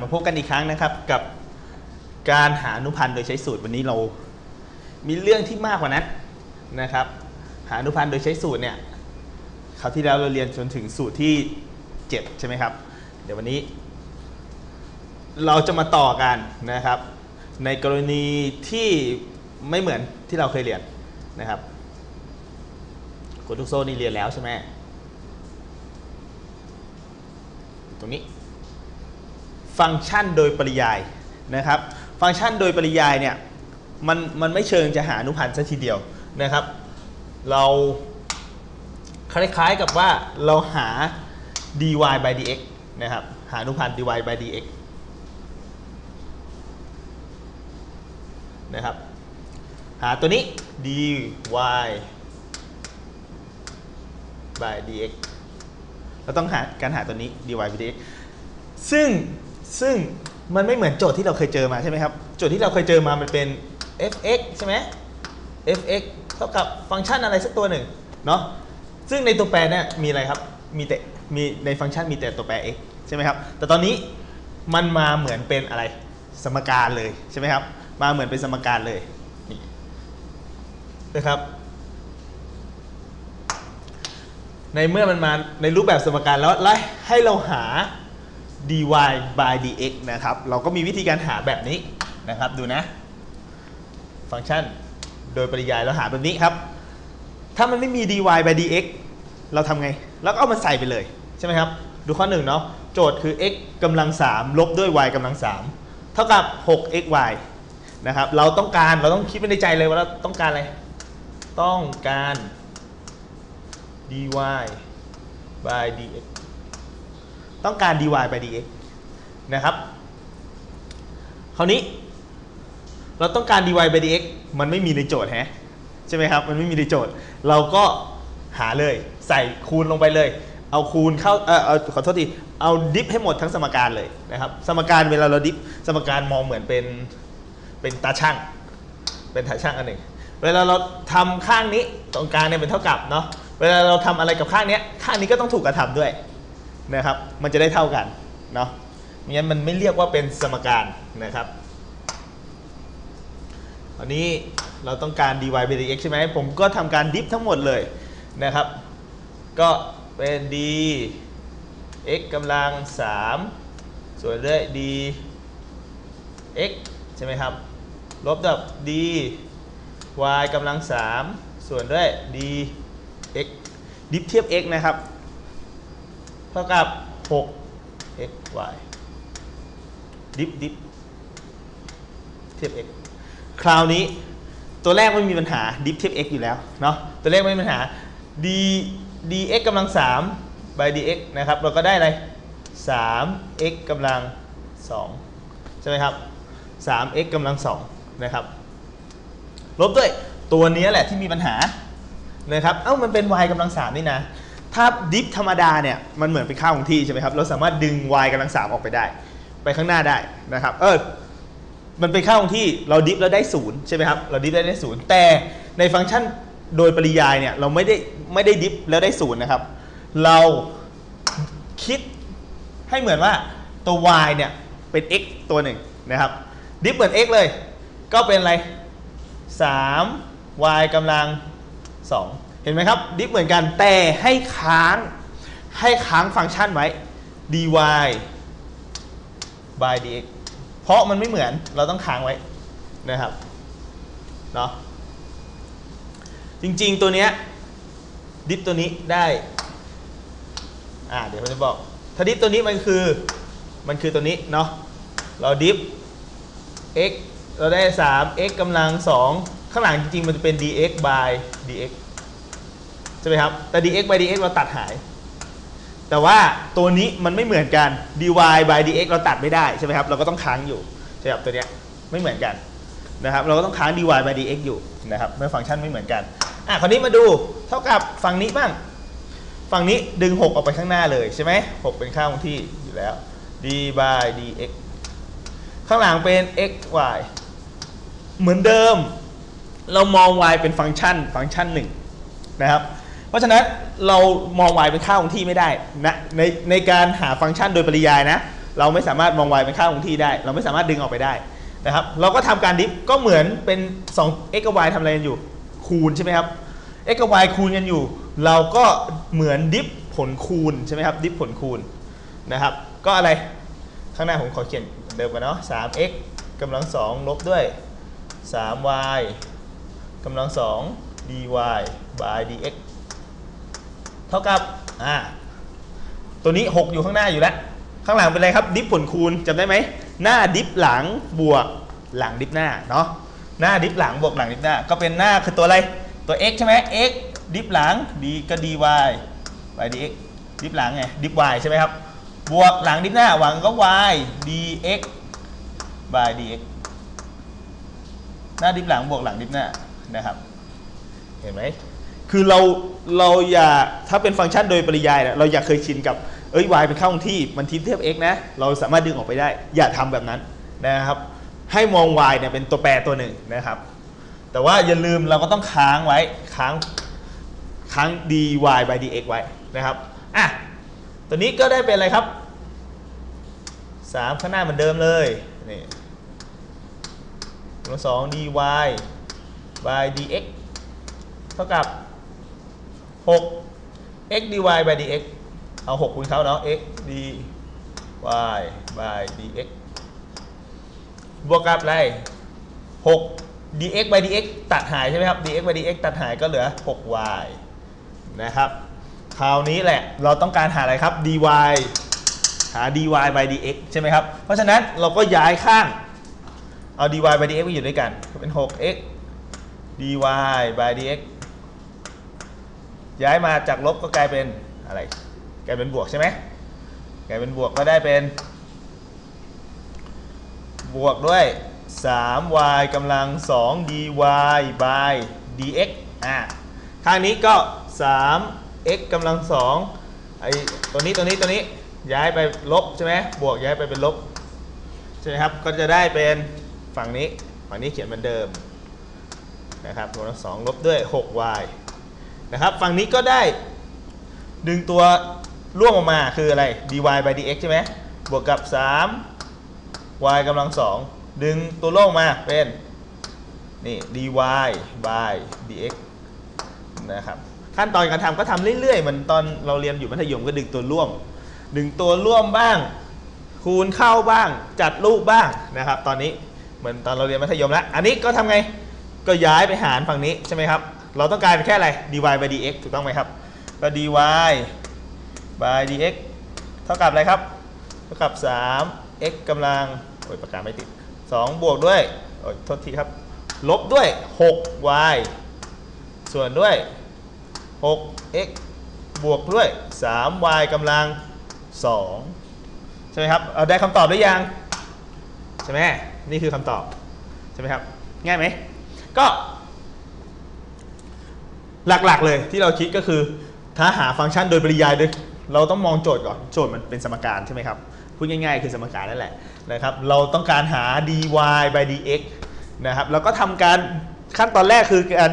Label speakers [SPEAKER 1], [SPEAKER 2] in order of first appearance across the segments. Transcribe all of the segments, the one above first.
[SPEAKER 1] มาพบกันอีกครั้งนะครับกับการหาอนุพันธ์โดยใช้สูตรวันนี้เรา มีเรื่องที่มากกว่านั้นนะครับ หาอนุพันธ์โดยใช้สูตรเนี่ยคราวที่แล้วเราเรียนจนถึงสูตรที่ 7 ใช่ไหมครับ เดี๋ยววันนี้ เราจะมาต่อกันนะครับ ในกรณีที่ไม่เหมือนที่เราเคยเรียนนะครับกดลูกโซ่นี่เรียนแล้วใช่ไหมตรงนี้ ฟังก์ชันโดยปริยายนะครับ ฟังก์ชันโดยปริยายเนี่ยมันมันไม่เชิงจะหาอนุพันธ์ซะทีเดียวนะครับ เราคล้ายๆกับว่าเราหา dy by dx นะครับ หาอนุพันธ์ dy by dx นะครับ หาตัวนี้ dy by dx เราต้องหาการหาตัวนี้ dy by dx ซึ่ง ซึ่งมันไม่เหมือนโจทย์ที่เราเคยเจอมาใช่ไหมครับ โจทย์ที่เราเคยเจอมามันเป็น fx ใช่ไหม fx เท่ากับฟังก์ชันอะไรสักตัวหนึ่งเนาะ ซึ่งในตัวแปรเนี่ยมีอะไรครับ มีแต่ มีในฟังก์ชันมีแต่ตัวแปร x ใช่ไหมครับ แต่ตอนนี้มันมาเหมือนเป็นอะไร สมการเลยใช่ไหมครับ มาเหมือนเป็นสมการเลยนี่นะครับ ในเมื่อมันมาในรูปแบบสมการแล้วไล่ให้เราหา dy by dx นะครับ เราก็มีวิธีการหาแบบนี้นะครับ ดูนะ ฟังก์ชันโดยปริยายเราหาแบบนี้ครับ ถ้ามันไม่มี dy by dx เราทำไง เราก็เอามันใส่ไปเลย ใช่ไหมครับ ดูข้อหนึ่งเนาะ โจทย์คือ x กำลัง 3 ลบด้วย y กำลัง 3 เท่ากับ 6xy นะครับ เราต้องการ เราต้องคิดไว้ในใจเลยว่าเราต้องการอะไร ต้องการ dy by dx ต้องการ dy by dx นะครับ คราวนี้ เราต้องการ dy by dx มันไม่มีในโจทย์ฮะใช่ไหมครับ มันไม่มีในโจทย์ เราก็หาเลยใส่คูณลงไปเลย เอาคูณเข้าเออเอาขอโทษทีเอาดิฟให้หมดทั้งสมการเลยนะครับ สมการเวลาเราดิฟสมการมองเหมือนเป็นเป็นตาช่าง เป็นตาช่างอันหนึ่ง เวลาเราทำข้างนี้ตรงกลางเนี่ยเป็นเท่ากับเนาะ เวลาเราทำอะไรกับข้างนี้ข้างนี้ก็ต้องถูกกระทำด้วย นะครับ มันจะได้เท่ากันเนาะม่งั้นมันไม่เรียกว่าเป็นสมการนะครับอันนี้เราต้องการ dy by dx ใช่ไหมผมก็ทำการดิฟทั้งหมดเลยนะครับ ก็เป็น d x กำลัง 3 ส่วนด้วย d x ใช่ไหมครับ ลบกับ d y กำลัง 3 ส่วนด้วย d x ดิฟเทียบ x นะครับ ท่ากับ 6 x y ดิฟดิฟเทียบ x คราวนี้ตัวแรกไม่มีปัญหาดิฟเทียบ x อยู่แล้วเนาะตัวแรกไม่มีปัญหา d dx กำลัง3 by dx นะครับ เราก็ได้อะไร 3x กำลัง 2 ใช่ไหมครับ 3x กำลัง 2 นะครับ ลบด้วยตัวนี้แหละที่มีปัญหานะครับ เอ้ามันเป็น y กำลัง 3 นี่นะ ถ้าดิฟธรรมดาเนี่ยมันเหมือนเป็นค่าคงที่ใช่ไหมครับ เราสามารถดึง y กำลัง3ออกไปได้ ไปข้างหน้าได้นะครับ เออ มันเป็นค่าคงที่เราดิฟแล้วได้ศูนย์ใช่ไหมครับ เราดิฟแล้ได้ศูนย์แต่ในฟังก์ชันโดยปริยายเนี่ยเราไม่ได้ไม่ได้ดิฟแล้วได้ศูนย์นะครับ เราคิดให้เหมือนว่าตัว y เนี่ยเป็น x ตัวหนึ่งนะครับ ดิฟเหมือน x เลย ก็เป็นอะไร 3 y กำลัง2 เห็นไหมครับดิฟเหมือนกันแต่ให้ค้างให้ค้างฟังก์ชันไว้ dy by dx เพราะมันไม่เหมือนเราต้องค้างไว้นะครับเนาะจริงๆตัวเนี้ยดิฟตัวนี้ได้อ่าเดี๋ยวผมจะบอก ถ้าดิฟตัวนี้มันคือมันคือตัวนี้เนาะเราดิฟ x เราได้ 3 x กำลัง 2 ข้างหลังจริงๆ มันจะเป็น dx by dx ใช่ไหมครับ แต่ dx by dx เราตัดหาย แต่ว่าตัวนี้มันไม่เหมือนกัน dy by dx เราตัดไม่ได้ใช่ไหมครับ เราก็ต้องค้างอยู่ใช่ครับตัวเนี้ยไม่เหมือนกันนะครับ เราก็ต้องค้าง dy by dx อยู่นะครับเมื่อฟังก์ชันไม่เหมือนกัน อะคราวนี้มาดูเท่ากับฝั่งนี้บ้าง ฝั่งนี้ดึง 6 ออกไปข้างหน้าเลยใช่ไหม6เป็นค่าคงที่อยู่แล้ว d by dx ข้างหลังเป็น x y เหมือนเดิม เรามอง y เป็นฟังก์ชัน ฟังก์ชันหนึ่งนะครับ เพราะฉะนั้นเรามอง y เป็นค่าคงที่ไม่ได้นะในในการหาฟังก์ชันโดยปริยายนะ เราไม่สามารถมอง y เป็นค่าคงที่ได้ เราไม่สามารถดึงออกไปได้นะครับ เราก็ทำการดิฟก็เหมือนเป็น2 x กับ y ทำอะไรกันอยู่ คูณใช่ไหมครับ x กับ y คูณกันอยู่ เราก็เหมือนดิฟผลคูณใช่ไหมครับ ดิฟผลคูณนะครับ ก็อะไรข้างหน้าผมขอเขียนเดิมกันเนาะ 3x กำลัง2ลบด้วย 3y กำลัง2 dy by dx เท่ากับอ่าตัวนี้ 6 อยู่ข้างหน้าอยู่แล้ว ข้างหลังเป็นอะไรครับ ดิฟผลคูณจำได้ไหม หน้าดิฟหลังบวกหลังดิฟหน้าเนาะหน้าดิฟหลังบวกหลังดิฟหน้า ก็เป็นหน้าคือตัวอะไรตัว x ใช่ไหม x ดิฟหลัง d ก็ dy by dx ดิฟหลังไงดิฟ y ใช่ไหมครับบวกหลังดิฟหน้าหวังก็ y dx by dx หน้าดิฟหลังบวกหลังดิฟหน้านะครับ เห็นไหม คือเราเราอย่าถ้าเป็นฟังก์ชันโดยปริยายเนี่ยเราอย่าเคยชินกับเอ้ย y เป็นค่าคงที่มันทิเทียบ x นะ เราสามารถดึงออกไปได้ อย่าทำแบบนั้นนะครับ ให้มอง y เนี่ยเป็นตัวแปรตัวหนึ่งนะครับ แต่ว่าอย่าลืมเราก็ต้องค้างไว้ค้างค้าง dy by dx ไว้นะครับอะตัวนี้ก็ได้เป็นอะไรครับ 3 ข้างหน้าเหมือนเดิมเลยนี่ตัวสอง dy by dx เท่ากับ 6 x dy by dx เอา 6 คูณเขาเนาะ x dy by dx บวกกับอะไร 6 dx by dx ตัดหายใช่ไหมครับ dx by dx ตัดหายก็เหลือ 6y นะครับ คราวนี้แหละเราต้องการหาอะไรครับ dy หา dy by dx ใช่ไหมครับ เพราะฉะนั้นเราก็ย้ายข้าง เอา dy by dx ไปอยู่ด้วยกันก็เป็น 6x dy by dx ย้ายมาจากลบก็กลายเป็นอะไร กลายเป็นบวกใช่ไหมกลายเป็นบวกก็ได้เป็น บวกด้วย 3y กำลัง 2 dy by dx อะข้างนี้ก็ 3x กำลัง2ไอตัวนี้ตัวนี้ตัวนี้ย้ายไปลบใช่ไหมบวกย้ายไปเป็นลบใช่ไหมครับ ก็จะได้เป็นฝั่งนี้ ฝั่งนี้เขียนเหมือนเดิมนะครับตัวสองลบด้วย 6y นะครับ ฝั่งนี้ก็ได้ดึงตัวร่วมออกมาคืออะไร dy by dx ใช่ไหมบวกกับ 3 y กำลัง 2 ดึงตัวร่วมมาเป็นนี่ dy by dx นะครับขั้นตอนการทำก็ทำเรื่อยๆเหมือนตอนเราเรียนอยู่มัธยมก็ดึงตัวร่วมดึงตัวร่วมบ้าง คูณเข้าบ้าง จัดรูปบ้างนะครับ ตอนนี้เหมือนตอนเราเรียนมัธยมแล้ว อันนี้ก็ทำไงก็ย้ายไปหารฝั่งนี้ใช่ไหมครับ เราต้องการเป็นแค่อะไร dy by dx ถูกต้องไหมครับ ก็ dy by dx เท่ากับอะไรครับ เท่ากับ 3 x กำลัง โอ้ยประกาศไม่ติด 2 บวกด้วย โอ้ยโทษทีครับ ลบด้วย 6y ส่วนด้วย 6x บวกด้วย 3y กำลัง 2 ใช่ไหมครับ เอาได้คำตอบหรือยัง ใช่ไหมนี่คือคำตอบ ใช่ไหมครับ ง่ายไหม ก็ หลักๆ เลยที่เราคิดก็คือถ้าหาฟังก์ชันโดยปริยายโดยเราต้องมองโจทย์ก่อนโจทย์มันเป็นสมการใช่ไหมครับพูดง่ายๆ คือสมการนั่นแหละนะครับ เราต้องการหา dy by dx นะครับแล้วก็ทำการขั้นตอนแรกคือการ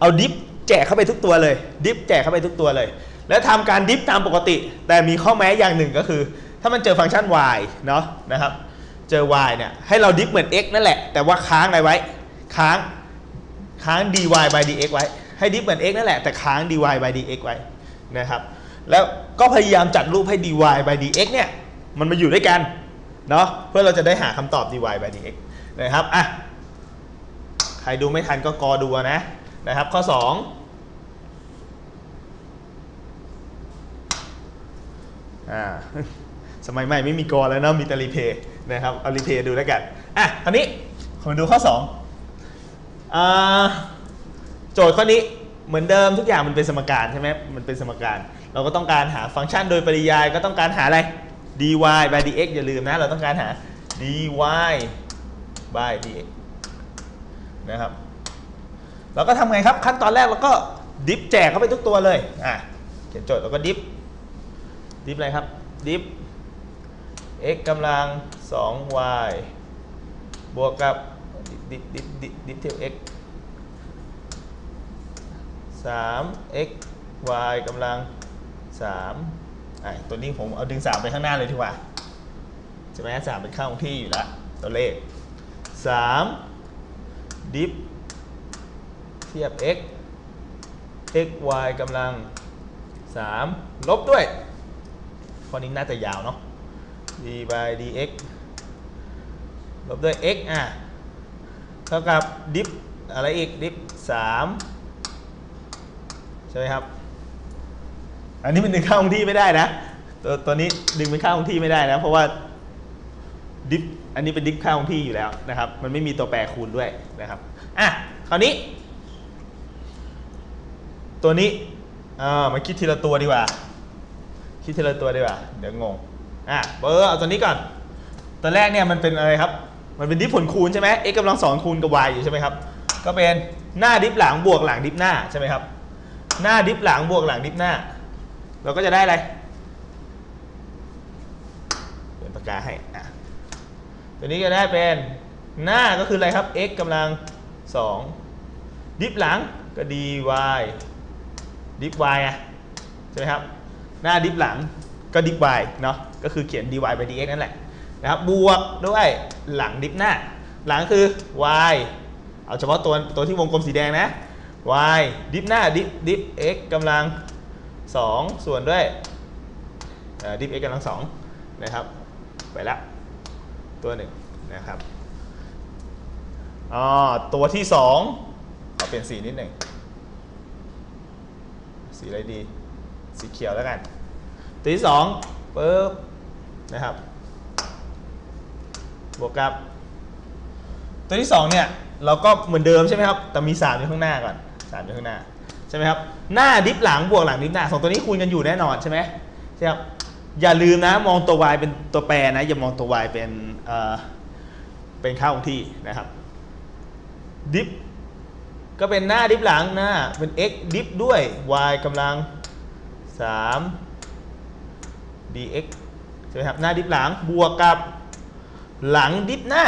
[SPEAKER 1] เอาดิฟแจกเข้าไปทุกตัวเลย ดิฟแจกเข้าไปทุกตัวเลย แล้วทำการดิฟตามปกติ แต่มีข้อแม้อย่างหนึ่งก็คือ ถ้ามันเจอฟังก์ชัน y เนาะนะครับ เจอ y เนี่ยให้เราดิฟเหมือน x นั่นแหละ แต่ว่าค้างอะไรไว้ ค้างค้าง dy by dx ไว้ ให้ดิฟเหมือน x นั่นแหละแต่ค้าง dy by dx ไว้นะครับ แล้วก็พยายามจัดรูปให้ dy by dx เนี่ยมันมาอยู่ด้วยกันเนาะเพื่อเราจะได้หาคำตอบ dy by dx นะครับอะใครดูไม่ทันก็กอดูนะนะครับ ข้อ 2 อ่าสมัยใหม่ไม่มีกอแล้วเนาะมีแต่รีเพย์นะครับเอารีเพย์ดูแล้วกันอะคราวนี้ผมดูข้อ2อ่า โจทย์ข้อนี้เหมือนเดิมทุกอย่างมันเป็นสมการใช่ไหมมันเป็นสมการ เราก็ต้องการหาฟังก์ชันโดยปริยายก็ต้องการหาอะไร dy by dx อย่าลืมนะ เราต้องการหา dy by dx นะครับเราก็ทำไงครับขั้นตอนแรกเราก็ดิฟแจกเข้าไปทุกตัวเลยอะเขียนโจทย์เราก็ดิฟดิฟอะไรครับดิฟ x กำลัง 2y บวกกับดิฟดิฟดิฟดิฟเท่า x 3 x y กำลัง3ไอ้ตัวนี้ผมเอาดึง 3 ไปข้างหน้าเลยดีกว่าใช่ไหมสามเป็นค่าคงที่อยู่แล้วตัวเลขสามดิฟเทียบ x x y กำลัง 3 ลบด้วย ข้อนี้น่าจะยาวเนาะ d by dx ลบด้วย x อะ เท่ากับดิฟอะไรอีกดิฟ3 ใช่ไหมครับ อันนี้มันดึงค่าคงที่ไม่ได้นะ ตัวตัวนี้ดึงเป็นค่าคงที่ไม่ได้นะ เพราะว่าดิฟอันนี้เป็นดิฟค่าคงที่อยู่แล้วนะครับ มันไม่มีตัวแปรคูณด้วยนะครับอะคราวนี้ ตัวนี้อ่ามาคิดทีละตัวดีกว่า คิดทีละตัวดีกว่า เดี๋ยวงงอะเบอร์เอาตัวนี้ก่อน ตัวแรกเนี่ยมันเป็นอะไรครับ มันเป็นดิฟผลคูณใช่ไหม x กำลังสองคูณกับ y อยู่ใช่ไหมครับ ก็เป็นหน้าดิฟหลังบวกหลังดิฟหน้าใช่ไหมครับ หน้าดิฟหลังบวกหลังดิฟหน้า เราก็จะได้อะไรเปลี่ยนปากกาให้อะตัวนี้ก็ได้เป็นหน้าก็คืออะไรครับ x กำลังสองดิฟหลังก็ dy ดิฟ y อะใช่ไหมครับ หน้าดิฟหลังก็ดิฟ y เนาะก็คือเขียน dy by dx นั่นแหละนะครับบวกด้วยหลังดิฟหน้า หลังคือ y เอาเฉพาะตัวตัวที่วงกลมสีแดงนะ y ดิฟหน้าดิฟดิฟ x กำลัง 2 ส่วนด้วยดิฟ x กำลัง2นะครับไปและตัวหนึ่งนะครับอ๋อตัวที่2เอเป็นสีนิดหนึ่งสีอะไรดี สีเขียวแล้วกัน ตัวที่สองปึ๊บนะครับ บวกกับ ตัวที่สองเนี่ย เราก็เหมือนเดิมใช่ไหมครับ แต่มี3อยู่ข้างหน้าก่อน 3อยู่ข้างหน้าใช่ไหมครับหน้าดิฟหลังบวกหลังดิฟหน้าสองตัวนี้คูณกันอยู่แน่นอนใช่ไหมใช่ครับอย่าลืมนะมองตัว y เป็นตัวแปรนะอย่ามองตัว y เป็นเอ่อเป็นค่าคงที่นะครับดิฟก็เป็นหน้าดิฟหลังหน้าเป็น x ดิฟด้วย y กำลัง 3 dx ใช่ไหมครับหน้าดิฟหลังบวกกับหลังดิฟหน้า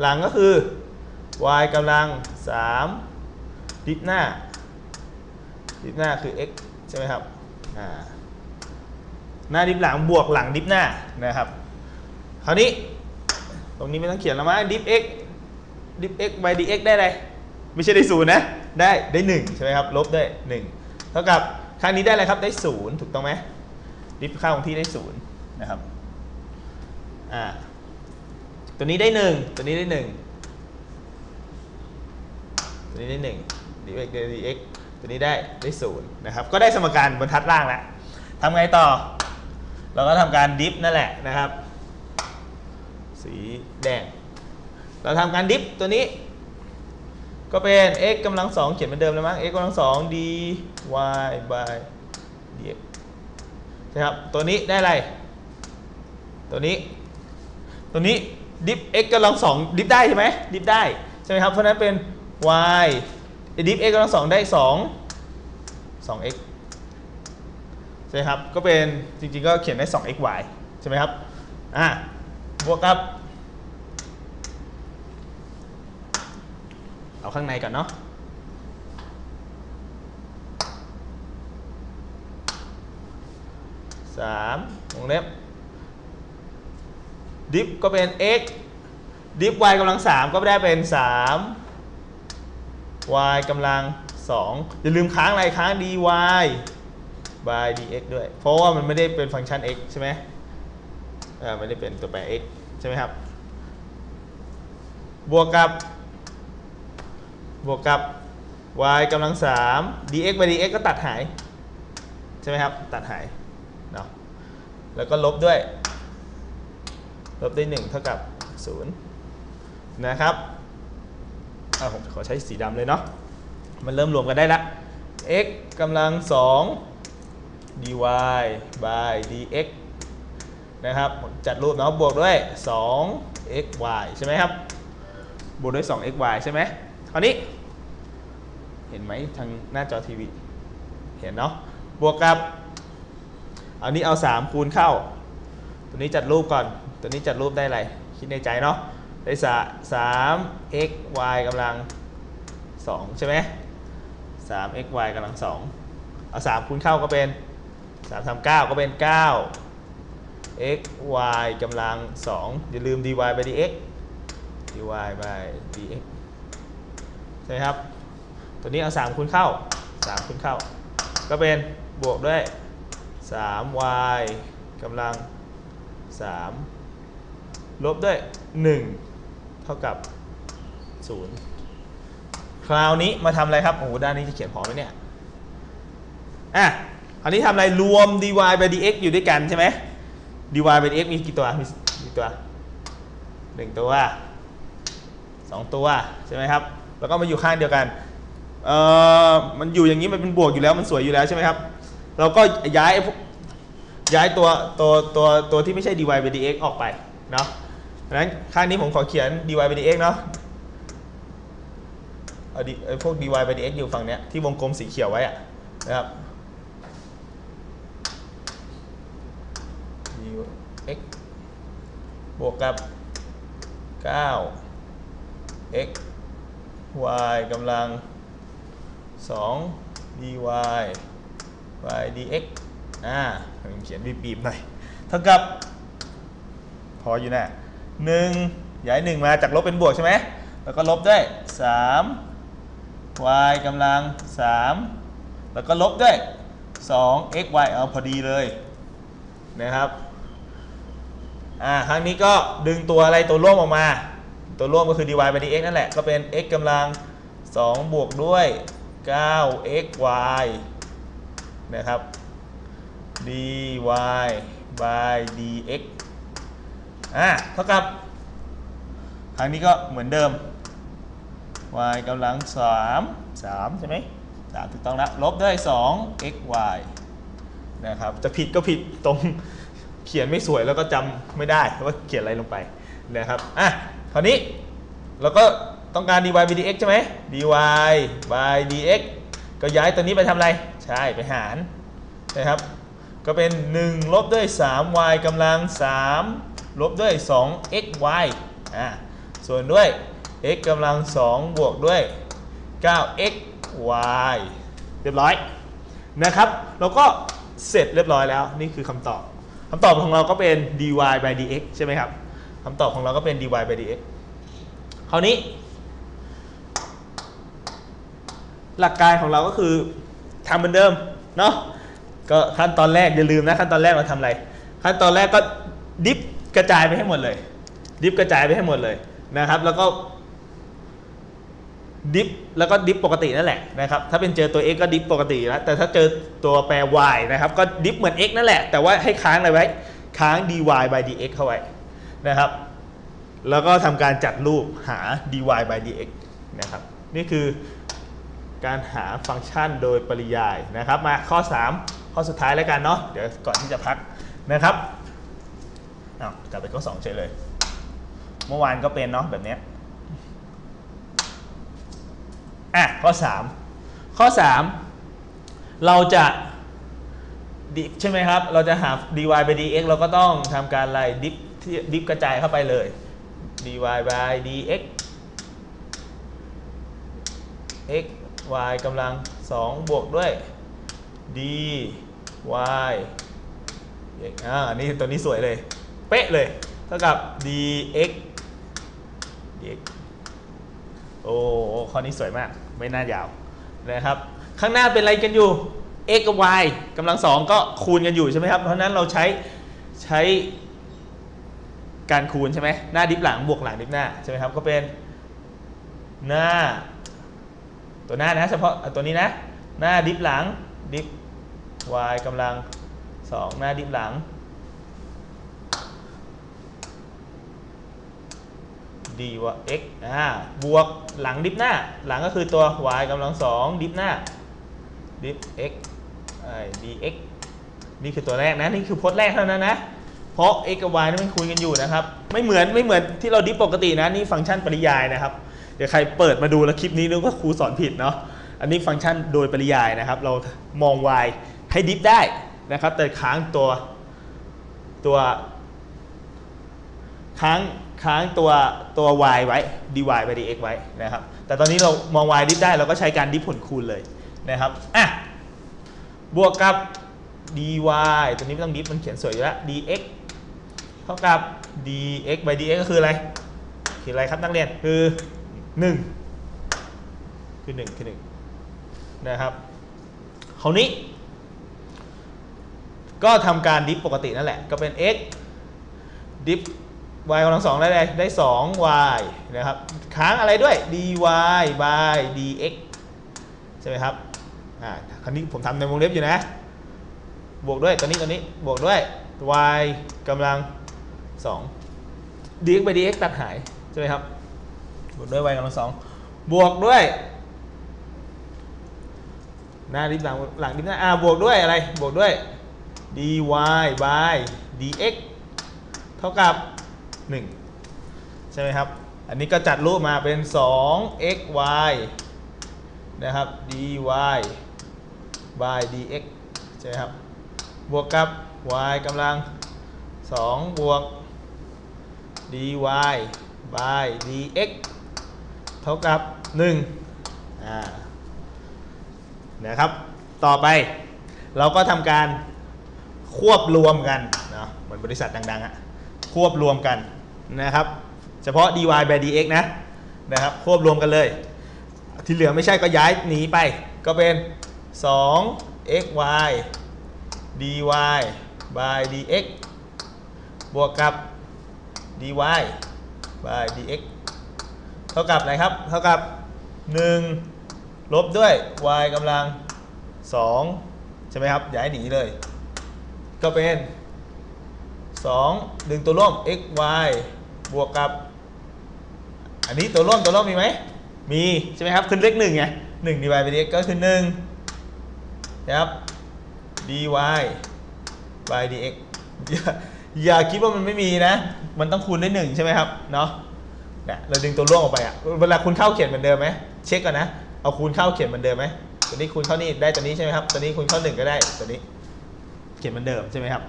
[SPEAKER 1] หลังก็คือ y กำลัง 3 ดิฟหน้าดิฟหน้าคือ x ใช่ไหมครับอ่าหน้าดิฟหลังบวกหลังดิฟหน้านะครับคราวนี้ตรงนี้ไม่ต้องเขียนแล้วมั้งดิฟ x ดิฟ x by dx ได้อะไรไม่ใช่ได้ศูนย์นะ ได้ได้หนึ่งใช่ไหมครับลบได้หนึ่งเท่ากับครั้งนี้ได้อะไรครับได้ศูนย์ถูกต้องไหมดิฟค่าของที่ได้ศูนย์นะครับอ่าตัวนี้ได้หนึ่งตัวนี้ได้หนึ่งตัวนี้ได้หนึ่ง ดีเอ็กดีเอ็กตัวนี้ได้ได้ศูนย์นะครับก็ได้สมการบรรทัดล่างแล้วทำไงต่อ เราก็ทำการดิฟนั่นแหละนะครับ สีแดง เราทำการดิฟตัวนี้ ก็เป็น x กำลังสองเขียนเหมือนเดิมเลยมั้ง x กำลังสอง dy by dx ใช่ครับตัวนี้ได้อะไร ตัวนี้ ตัวนี้ดิฟ x กำลังสองดิฟได้ใช่ไหมดิฟได้ใช่ไหมครับเพราะฉะนั้นเป็น y ดิฟ x กซ์กำลังสองได้สองสอง x ใช่ครับ ก็เป็นจริงๆก็เขียนได้2 x y ใช่ไหมครับ อะบวกกับเอาข้างในก่อนเนาะสามวงเล็บดิฟก็เป็น x ดิฟ y กำลัง3ก็ได้เป็น3 y กำลัง 2 อย่าลืมค้างอะไรค้าง dy by dx ด้วย เพราะว่ามันไม่ได้เป็นฟังก์ชัน x ใช่ไหมอ่าไม่ได้เป็นตัวแปร x ใช่ไหมครับ บวกกับบวกกับ y กำลัง 3 dx by dx ก็ตัดหาย ใช่ไหมครับ ตัดหายเนาะแล้วก็ลบด้วย ลบด้วย 1 เท่ากับ 0 นะครับ ผมขอใช้สีดำเลยเนาะมันเริ่มรวมกันได้ละ x กำลัง 2 dy by dx นะครับจัดรูปเนาะบวกด้วย 2xy ใช่ไหมครับ บวกด้วย 2xy ใช่ไหมคราวนี้ เห็นไหมทางหน้าจอทีวี เห็นเนาะบวกกับเอานี้เอา 3 คูณเข้า ตัวนี้จัดรูปก่อน ตัวนี้จัดรูปได้อะไร คิดในใจเนาะ ได้สา3 x y กำลัง2ใช่ไหม3 x y กำลัง2เอา3คูณเข้าก็เป็น3 3 9ก็เป็น9 x y กำลัง2อย่าลืม dy by dx dy by dx ใช่ไหมครับ ตัวนี้เอา3คูณเข้า3คูณเข้า ก็เป็นบวกด้วย 3y กำลัง3ลบด้วย1 เท่ากับ0คราวนี้มาทำอะไรครับโอ้โหด้านนี้จะเขียนพอไหมเนี่ยอะคราวนี้ทำอะไรรวม dy by dx อยู่ด้วยกันใช่ไหม dy by dx มีกี่ตัวมีกี่ตัวหนึ่งตัวสองตัวใช่ไหมครับ แล้วก็มาอยู่ข้างเดียวกันเอ่อมันอยู่อย่างนี้มันเป็นบวกอยู่แล้วมันสวยอยู่แล้วใช่ไหมครับ เราก็ย้ายย้ายตัวตัวตัวตัวที่ไม่ใช่ dy by dx ออกไปเนาะ ดังนั้นข้านี้ผมขอเขียน dy by dx เนาะเอาดิไอพวก dy by dx อยู่ฝั่งเนี้ยที่วงกลมสีเขียวไว้อะนะครับ dx บวกกับ 9 x y กำลัง 2 dy by dx อ่าผมเขียนบีบๆหน่อย เท่ากับ พออยู่แน่ หนึ่งย้ายหนึ่งมาจากลบเป็นบวกใช่ไหมแล้วก็ลบด้วย3 y กำลัง3แล้วก็ลบด้วย2 x y เอาพอดีเลยนะครับอ่าครั้งนี้ก็ดึงตัวอะไรตัวร่วมออกมา ตัวร่วมก็คือ dy by dx นั่นแหละ ก็เป็น x กำลัง 2 บวกด้วย9 x y นะครับ dy by dx อ่าเท่ากับครั้งนี้ก็เหมือนเดิม y กำลัง3 3ใช่ไหม3ถูกต้องแล้วลบด้วย 2 x y นะครับ จะผิดก็ผิดตรงเขียนไม่สวยแล้วก็จำไม่ได้ว่าเขียนอะไรลงไปนะครับ อะ คราวนี้เราก็ต้องการ dy by dx ใช่ไหม dy by dx ก็ย้ายตัวนี้ไปทำอะไร ใช่ ไปหารนะครับ ก็เป็น 1 ลบด้วย 3y กำลัง3 ลบด้วย 2xy อ่าส่วนด้วย x กำลัง 2 บวกด้วย 9xy เรียบร้อยนะครับ เราก็เสร็จเรียบร้อยแล้ว นี่คือคำตอบคำตอบของเราก็เป็น dy by dx ใช่ไหมครับคำตอบของเราก็เป็น dy by dx คราวนี้ หลักการของเราก็คือทำเหมือนเดิมเนาะก็ขั้นตอนแรกอย่าลืมนะขั้นตอนแรกเราทำอะไร ขั้นตอนแรกก็ดิฟ กระจายไปให้หมดเลย ดิฟกระจายไปให้หมดเลยนะครับ แล้วก็ดิฟแล้วก็ดิฟปกตินั่นแหละนะครับถ้าเป็นเจอตัว x ก็ดิฟปกติแล้วแต่ถ้าเจอตัวแปร y นะครับก็ดิฟเหมือน x นั่นแหละ แต่ว่าให้ค้างอะไรไว้ ค้าง dy by dx เข้าไว้นะครับ แล้วก็ทำการจัดรูปหา dy by dx นะครับนี่คือการหาฟังก์ชันโดยปริยายนะครับ มาข้อ 3 ข้อสุดท้ายแล้วกันเนาะเดี๋ยวก่อนที่จะพักนะครับ อ้าวกลับไปข้อ2เฉยเลย เมื่อวานก็เป็นเนาะแบบเนี้ยอะข้อ3ข้อ3เราจะดิใช่ไหมครับ เราจะหา dy by dx เราก็ต้องทำการอะไรดิฟดิฟกระจายเข้าไปเลย dy by dx x y กำลัง 2 บวกด้วย dy อ่านี่ตัวนี้สวยเลย ป๊ะเลยเท่ากับ dx dx โอ้ข้อนี้สวยมาก ไม่น่ายาวนะครับ ข้างหน้าเป็นอะไรกันอยู่ x กับ y กำลังสองก็คูณกันอยู่ใช่ไหมครับ เพราะฉะนั้นเราใช้ใช้การคูณใช่ไหมหน้าดิฟหลังบวกหลังดิฟหน้าใช่ไหมครับ ก็เป็นหน้า ตัวหน้านะเฉพาะตัวนี้นะ หน้าดิฟหลังดิฟ y กำลังสองหน้าดิฟหลัง d ว่า x อ่าบวกหลังดิฟหน้า หลังก็คือตัว y กำลังสองดิฟหน้าดิฟ x ไอ้ dx นี่คือตัวแรกนะ นี่คือพจน์แรกเท่านั้นนะ เพราะ x กับ y นี่มันคุยกันอยู่นะครับ ไม่เหมือนไม่เหมือนที่เราดิฟปกตินะ นี่ฟังก์ชันปริยายนะครับ เดี๋ยวใครเปิดมาดูแล้วคลิปนี้นึกว่าครูสอนผิดเนาะ อันนี้ฟังก์ชันโดยปริยายนะครับ เรามอง y ให้ดิฟได้นะครับ แต่ค้างตัวตัวค้าง ค้างตัวตัว y ไว้ dy ไป dx ไว้นะครับ แต่ตอนนี้เรามอง y ดิฟได้เราก็ใช้การดิฟผลคูณเลยนะครับอะบวกกับ dy ตัวนี้ไม่ต้องดิฟมันเขียนสวยอยู่แล้ว dx เท่ากับ dx by dx ก็คืออะไร คืออะไรครับนักเรียน คือ 1 คือ 1 คือ 1 นะครับคราวนี้ ก็ทำการดิฟปกตินั่นแหละ ก็เป็น x ดิฟ y กำลังสองได้เลยได้ 2y นะครับค้างอะไรด้วย dy by dx ใช่ไหมครับอ่าคราวนี้ผมทำในวงเล็บอยู่นะ บวกด้วยตัวนี้ตัวนี้บวกด้วย y กำลัง 2 dx by dx ตัดหายใช่ไหมครับบวกด้วย y กำลังสองบวกด้วยหน้าดิฟหลังหลังดิฟหน้าอ่าบวกด้วยอะไรบวกด้วย dy by dx เท่ากับ 1 ใช่ไหมครับ อันนี้ก็จัดรูปมาเป็น 2xy นะครับ dy by dx ใช่ไหมครับ บวกกับ y กำลัง 2 บวก dy by dx เท่ากับ 1 อ่า นะครับ ต่อไปเราก็ทำการควบรวมกันเนาะเหมือนบริษัทดังๆอะควบรวมกัน นะครับ เฉพาะ dy by dx นะนะครับควบรวมกันเลย ที่เหลือไม่ใช่ก็ย้ายหนีไป ก็เป็น 2 xy dy by dx บวกกับ dy by dx เท่ากับอะไรครับ เท่ากับ 1 ลบด้วย y กำลัง 2 ใช่ไหมครับย่าให้หนีเลย ก็เป็น 2 ดึงตัวร่วม x y บวกกับ อันนี้ตัวร่วมตัวร่วมมีไหม มีใช่ไหมครับขึ้นเลขหนึ่งไงหนึ่ง dy by dx ก็คือ1นะครับ dy by dx อย่าอย่าคิดว่ามันไม่มีนะ มันต้องคูณด้วยหนึ่งใช่ไหมครับ เนาะเนี่ยเราดึงตัวร่วมออกไปอะเวลาคูณเข้าเขียนเหมือนเดิมไหมเช็คก่อนนะ เอาคูณเข้าเขียนเหมือนเดิมไหมตัวนี้คูณเข้านี่ได้ตัวนี้ใช่ไหมครับ ตัวนี้คูณเข้าหนึ่งก็ได้ตัวนี้ เขียนเหมือนเดิมใช่ไหมครับ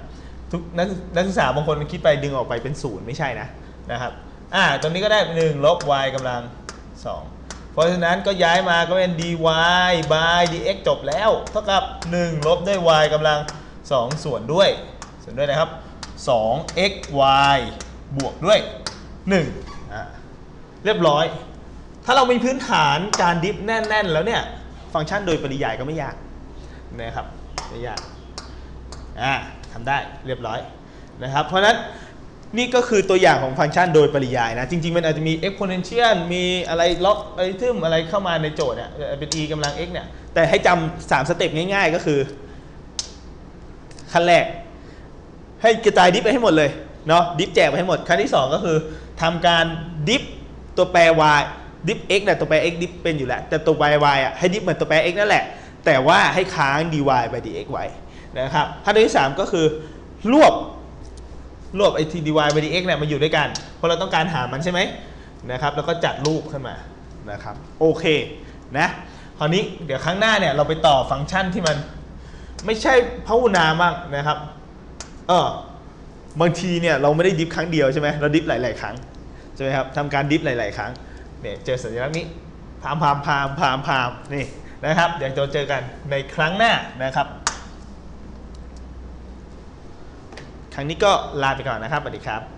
[SPEAKER 1] ทุกนักนักศึกษาบางคนคิดไปดึงออกไปเป็นศูนย์ไม่ใช่นะนะครับอ่าตรงนี้ก็ได้หนึ่งลบ y กำลัง 2 เพราะฉะนั้นก็ย้ายมาก็เป็น dy by dx จบแล้ว เท่ากับ 1 ลบด้วย y กำลัง 2 ส่วนด้วย ส่วนด้วยนะครับ 2xy บวกด้วย 1 อ่าเรียบร้อย ถ้าเรามีพื้นฐานการดิฟแน่น ๆ แล้วเนี่ย ฟังก์ชันโดยปริยายก็ไม่ยากนะครับไม่ยากอ่า ทำได้เรียบร้อยนะครับ เพราะฉะนั้นนี่ก็คือตัวอย่างของฟังก์ชันโดยปริยายนะ จริง ๆ มันอาจจะมี exponential มีอะไรล็อกอะไรทึมอะไรเข้ามาในโจทย์เนี่ยเป็น e กำลัง x เนี่ย แต่ให้จำสามสเต็ปง่ายๆ ก็คือ ขั้นแรก ให้กระจายดิฟไปให้หมดเลย เนาะดิฟแจกไปให้หมด ขั้นที่ 2 ก็คือทำการดิฟตัวแปร y ดิฟ x เนี่ยตัวแปร x ดิฟเป็นอยู่แล้ว แต่ตัวแปร y อะให้ดิฟเหมือนตัวแปร x นั่นแหละ แต่ว่าให้ค้าง dy by dx ไว้ นะครับขั้นที่ 3 ก็คือรวบรวบไอที dy by dx เนี่ยมาอยู่ด้วยกัน เพราะเราต้องการหามันใช่ไหมนะครับ แล้วก็จัดรูปขึ้นมานะครับโอเคนะคราวนี้เดี๋ยวครั้งหน้าเนี่ยเราไปต่อฟังก์ชันที่มันไม่ใช่พหุนามากนะครับเออบางทีเนี่ยเราไม่ได้ดิฟครั้งเดียวใช่ไหมเราดิฟหลาย ๆ ครั้งใช่ไหมครับทำการดิฟหลาย ๆ ครั้งเนี่ยเจอสัญลักษณ์นี้พามพามพามพามพามนี่นะครับ เดี๋ยวเราเจอกันในครั้งหน้านะครับ ครั้งนี้ก็ลาไปก่อนนะครับสวัสดีครับ